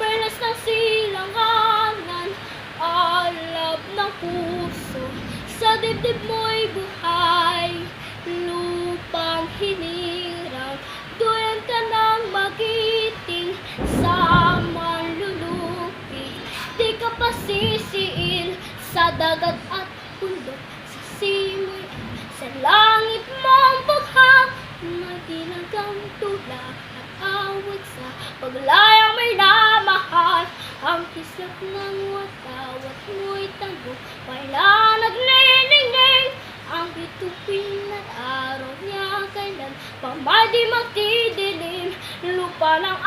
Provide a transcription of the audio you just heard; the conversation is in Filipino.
Perlas ng silang hanggan Alab ng puso. Sa dibdib mo'y buhay Lupang hinirang. Duyan ka ng magiting Sa manlulupi Di ka pasisiin Sa dagat at bundok Sa simoy Sa langit mong buhay Maginagang tula At awit sa paglalang bituin at araw niya kailan Pamay di magtidilim Lupa ng